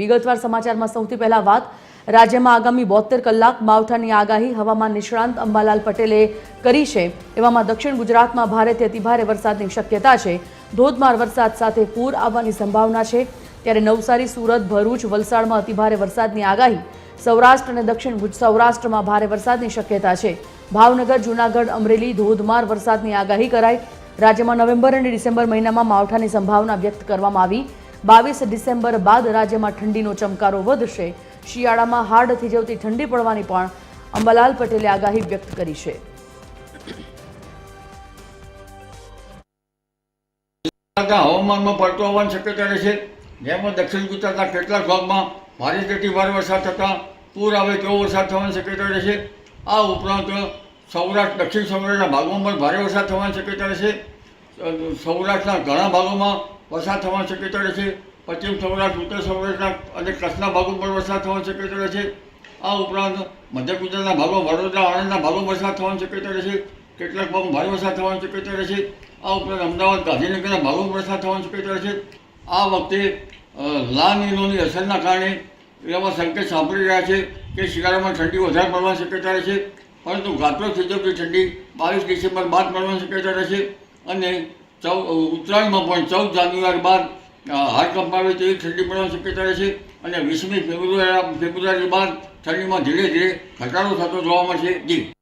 વિગતવાર સમાચારમાં સૌથી પહેલા વાત. રાજ્યમાં આગામી બોતેર કલાક માવઠાની આગાહી હવામાન નિષ્ણાંત અંબાલાલ પટેલે કરી છે. એવામાં દક્ષિણ ગુજરાતમાં ભારેથી અતિભારે વરસાદની શક્યતા છે. ધોધમાર વરસાદ સાથે પૂર આવવાની સંભાવના છે. ત્યારે નવસારી, સુરત, ભરૂચ, વલસાડમાં અતિભારે વરસાદની આગાહી. સૌરાષ્ટ્ર અને દક્ષિણ સૌરાષ્ટ્રમાં ભારે વરસાદની શક્યતા છે. ભાવનગર, જૂનાગઢ, અમરેલી ધોધમાર વરસાદની આગાહી કરાઈ. રાજ્યમાં નવેમ્બર અને ડિસેમ્બર મહિનામાં માવઠાની સંભાવના વ્યક્ત કરવામાં આવી. બાવીસ ડિસેમ્બર બાદ રાજ્યમાં ઠંડીનો ચમકારો વધશે. શિયાળામાં હાડ થીજવતી ઠંડી પડવાની પણ અંબાલાલ પટેલે આગાહી વ્યક્ત કરી છે. હવામાનમાં પડતો આવવાની શક્યતા રહેશે જેમાં દક્ષિણ ગુજરાતના કેટલાક ભાગમાં ભારે તેથી ભારે વરસાદ થતાં પૂર આવે તેવો વરસાદ થવાની શક્યતા રહેશે આ ઉપરાંત સૌરાષ્ટ્ર, દક્ષિણ સૌરાષ્ટ્રના ભાગોમાં પણ ભારે વરસાદ થવાની શક્યતા રહેશે સૌરાષ્ટ્રના ઘણા ભાગોમાં વરસાદ થવાની શક્યતા રહેશે પશ્ચિમ સૌરાષ્ટ્ર, ઉત્તર સૌરાષ્ટ્રના અને કચ્છના ભાગો પણ વરસાદ થવાની શક્યતા રહેશે આ ઉપરાંત મધ્ય ગુજરાતના ભાગો વડોદરા, આણંદના ભાગો વરસાદ થવાની શક્યતા રહેશે કેટલાક ભાગમાં ભારે વરસાદ થવાની શક્યતા રહેશે આ ઉપરાંત અમદાવાદ, ગાંધીનગરના ભાગો વરસાદ થવાની શક્યતા રહેશે આ વખતે લાનીનોની અસરના કારણે એવા સંકેત સાંભળી રહ્યા છે કે શિયાળામાં ઠંડી વધારે પડવાની શક્યતા રહેશે પરંતુ ગાત્રો થીજવતી ઠંડી બાવીસ ડિસેમ્બર બાદ પડવાની શક્યતા રહેશે અને ચૌ ઉત્તરાયણમાં પણ ચૌદ જાન્યુઆરી બાદ અ, હાડ કંપાવે તેવી ઠંડી પડવાની શક્યતા રહેશે અને વીસમી ફેબ્રુઆરી ફેબ્રુઆરી બાદ ઠંડીમાં ધીરે ધીરે ઘટાડો થતો જોવા મળશે. જી.